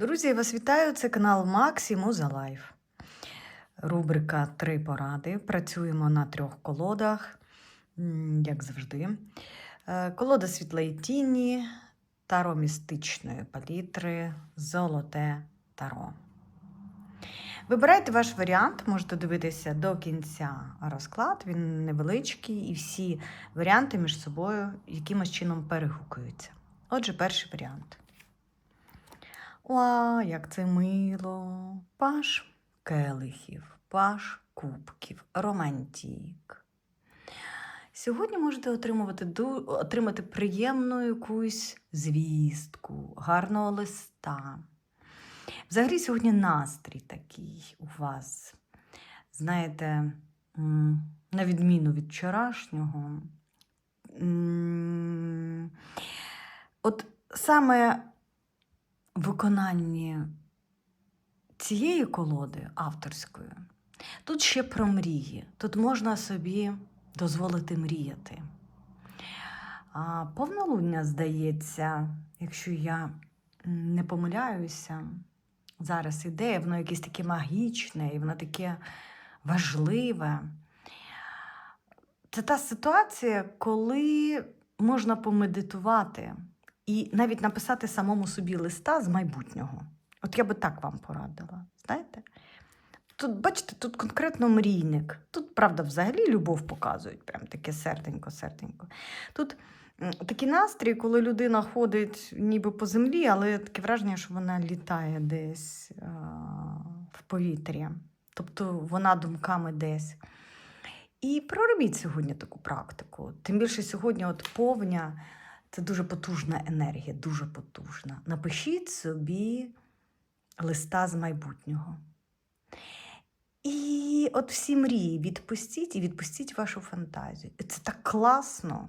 Друзі, я вас вітаю. Це канал Максі Муза Лайф. Рубрика Три поради. Працюємо на трьох колодах, як завжди. Е, Колода світлої тіні, таро містичної палітри, золоте таро. Вибирайте ваш варіант, можете дивитися до кінця розклад. Він невеличкий, і всі варіанти між собою якимось чином перегукуються. Отже, перший варіант. О, як це мило. Паш келихів, паш кубків, романтік. Сьогодні можете отримувати, отримати приємну якусь звістку, гарного листа. Взагалі, сьогодні настрій такий у вас. Знаєте, на відміну від вчорашнього. От саме виконанні цієї колоди авторської, тут ще про мрії. Тут можна собі дозволити мріяти. А повнолуння, здається, якщо я не помиляюся, зараз іде, воно якесь таке магічне, і воно таке важливе. Це та ситуація, коли можна помедитувати і навіть написати самому собі листа з майбутнього. От я би так вам порадила. Знаєте? Тут, бачите, тут конкретно мрійник. Тут, правда, взагалі любов показують, прям таке серденько-серденько. Тут такий настрій, коли людина ходить ніби по землі, але таке враження, що вона літає десь а, в повітрі. Тобто вона думками десь. І проробіть сьогодні таку практику. Тим більше сьогодні от повня це дуже потужна енергія, дуже потужна. Напишіть собі листа з майбутнього. І от всі мрії відпустіть і відпустіть вашу фантазію. Це так класно.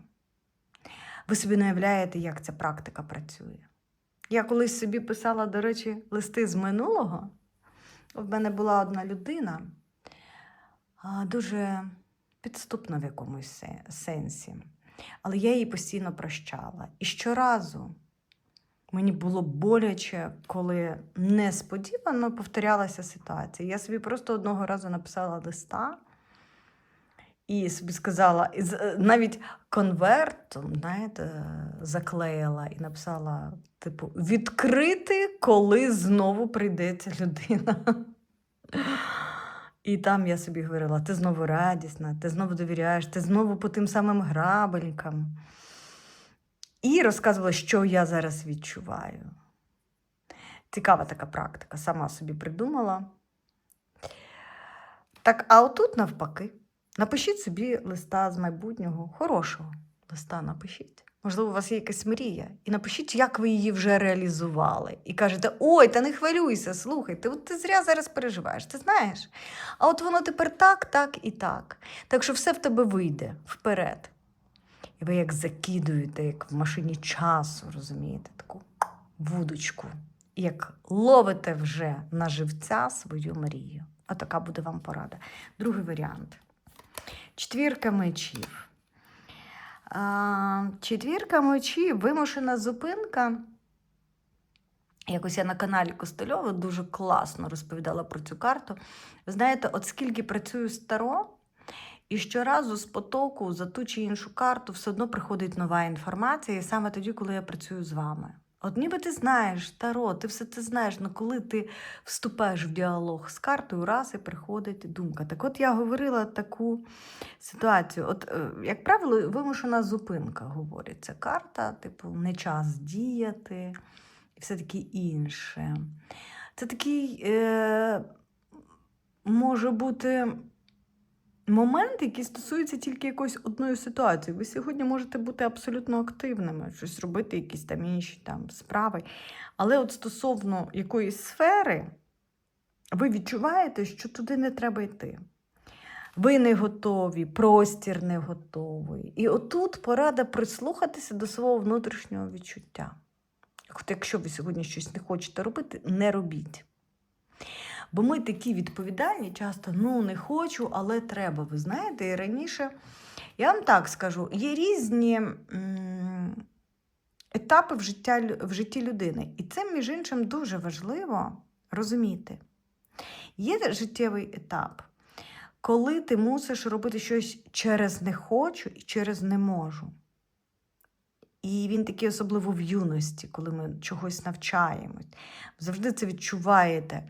Ви собі не уявляєте, як ця практика працює. Я колись собі писала, до речі, листи з минулого. В мене була одна людина, дуже підступна в якомусь сенсі. Але я її постійно прощала. І щоразу мені було боляче, коли несподівано повторялася ситуація. Я собі просто одного разу написала листа і собі сказала, е, навіть конвертом, знаєте, заклеїла і написала: типу, відкрити, коли знову прийде ця людина. І там я собі говорила: ти знову радісна, ти знову довіряєш, ти знову по тим самим грабелькам. І розказувала, що я зараз відчуваю. Цікава така практика, сама собі придумала. Так, а отут навпаки, напишіть собі листа з майбутнього, хорошого листа напишіть. Можливо, у вас є якась мрія, і напишіть, як ви її вже реалізували. І кажете: ой, та не хвилюйся, слухай, ти, от ти зря зараз переживаєш, ти знаєш? А от воно тепер так, так і так. Так що все в тебе вийде вперед. І ви як закидуєте, як в машині часу, розумієте, таку вудочку. Як ловите вже на живця свою мрію. А така буде вам порада. Другий варіант. Четвірка мечів. Четвірка мочі, вимушена зупинка. Якось я на каналі Костельова дуже класно розповідала про цю карту. Ви знаєте, от скільки працюю з Таро, і щоразу з потоку за ту чи іншу карту все одно приходить нова інформація, і саме тоді, коли я працюю з вами. От ніби ти знаєш, Таро, ти все це знаєш, але коли ти вступаєш в діалог з картою, раз і приходить думка. Так от я говорила таку ситуацію. От, е, як правило, вимушена зупинка говорить. Це карта, типу, не час діяти і все таке інше. Це такий е, може бути момент, який стосується тільки якоїсь одної ситуації. Ви сьогодні можете бути абсолютно активними, щось робити, якісь там інші там справи. Але от стосовно якоїсь сфери, ви відчуваєте, що туди не треба йти. Ви не готові, простір не готовий. І отут порада прислухатися до свого внутрішнього відчуття. Якщо ви сьогодні щось не хочете робити, не робіть. Бо ми такі відповідальні, часто ну не хочу, але треба. Ви знаєте, і раніше я вам так скажу: є різні етапи в, життя, в житті людини. І це, між іншим, дуже важливо розуміти. Є життєвий етап, коли ти мусиш робити щось через не хочу і через не можу. І він такий особливо в юності, коли ми чогось навчаємось. Завжди це відчуваєте.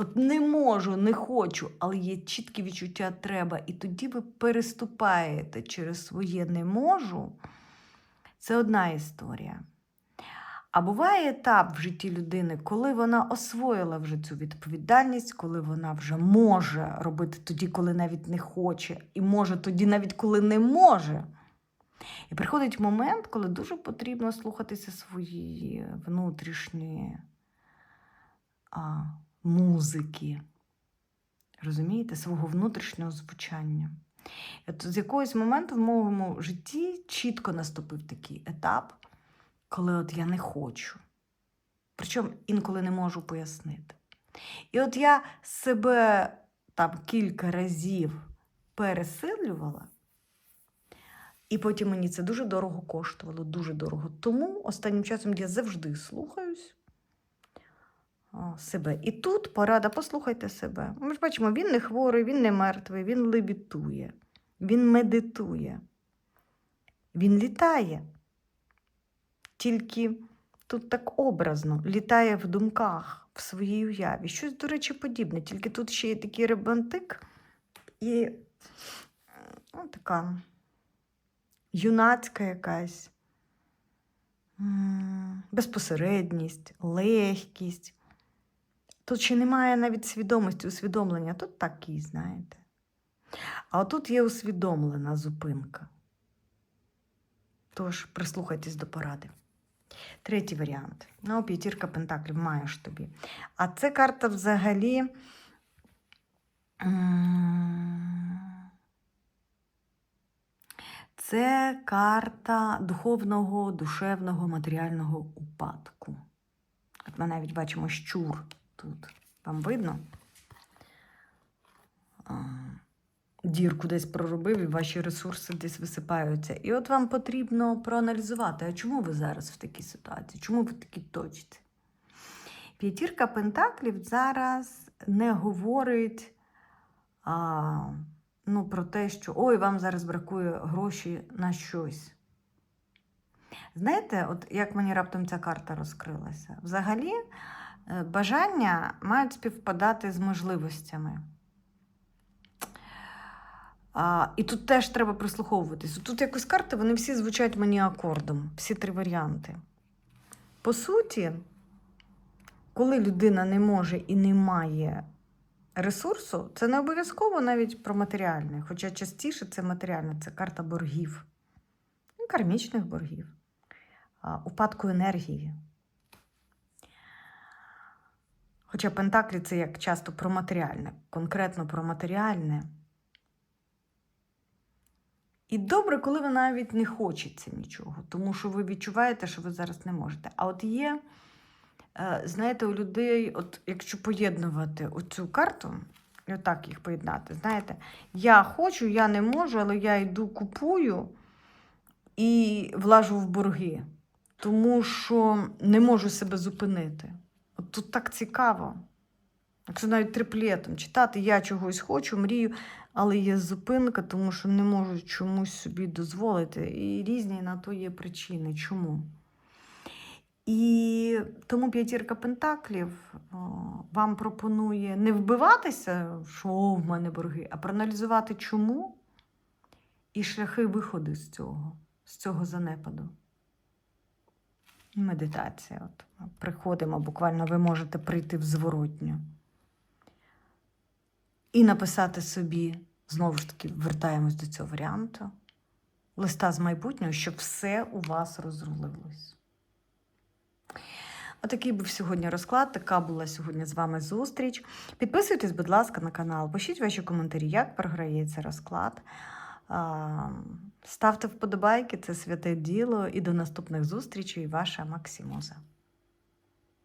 От не можу, не хочу, але є чітке відчуття треба. І тоді ви переступаєте через своє не можу. Це одна історія. А буває етап в житті людини, коли вона освоїла вже цю відповідальність, коли вона вже може робити тоді, коли навіть не хоче, і може тоді, навіть коли не може. І приходить момент, коли дуже потрібно слухатися своєї внутрішньої а, музики. Розумієте, свого внутрішнього звучання. От з якогось моменту в моєму житті чітко наступив такий етап, коли от я не хочу. Причому інколи не можу пояснити. І от я себе там кілька разів пересилювала, і потім мені це дуже дорого коштувало, дуже дорого. Тому останнім часом я завжди слухаюсь себе. І тут порада, послухайте себе. Ми ж бачимо, він не хворий, він не мертвий, він лебітує, він медитує, він літає. Тільки тут так образно літає в думках, в своїй уяві. Щось, до речі, подібне. Тільки тут ще є такий ребантик і ну, така юнацька якась безпосередність, легкість. Тут ще немає навіть свідомості, усвідомлення. Тут такий, знаєте. А отут є усвідомлена зупинка. Тож прислухайтесь до поради. Третій варіант. Ну, п'ятірка пентаклів маєш тобі. А це карта взагалі. Це карта духовного, душевного, матеріального упадку. От ми навіть бачимо щур тут. Вам видно? Дірку десь проробив, і ваші ресурси десь висипаються. І от вам потрібно проаналізувати, а чому ви зараз в такій ситуації? Чому ви в такій точці? П'ятірка Пентаклів зараз не говорить а, ну, про те, що ой, вам зараз бракує гроші на щось. Знаєте, от як мені раптом ця карта розкрилася? Взагалі, бажання мають співпадати з можливостями. А, і тут теж треба прислуховуватись. Тут якось карти, вони всі звучать мені акордом, всі три варіанти. По суті, коли людина не може і не має ресурсу, це не обов'язково навіть про матеріальне. Хоча частіше це матеріальне, це карта боргів, кармічних боргів, упадку енергії. Хоча Пентаклі це як часто про матеріальне, конкретно про матеріальне. І добре, коли ви навіть не хочеться нічого, тому що ви відчуваєте, що ви зараз не можете. А от є, е, знаєте, у людей, от якщо поєднувати оцю карту, і отак їх поєднати, знаєте, я хочу, я не можу, але я йду купую і влажу в борги, тому що не можу себе зупинити. От тут так цікаво. Якщо навіть триплетом читати, я чогось хочу, мрію, але є зупинка, тому що не можу чомусь собі дозволити. І різні на то є причини. Чому? І тому п'ятірка пентаклів вам пропонує не вбиватися, що «О, в мене борги, а проаналізувати чому і шляхи виходу з цього, з цього занепаду. Медитація. От. Приходимо, буквально ви можете прийти в зворотню. І написати собі, знову ж таки, вертаємось до цього варіанту, листа з майбутнього, щоб все у вас розрулилось. Отакий був сьогодні розклад, така була сьогодні з вами зустріч. Підписуйтесь, будь ласка, на канал, пишіть ваші коментарі, як програється розклад. Ставте вподобайки, це святе діло. І до наступних зустрічей, ваша Максимоза.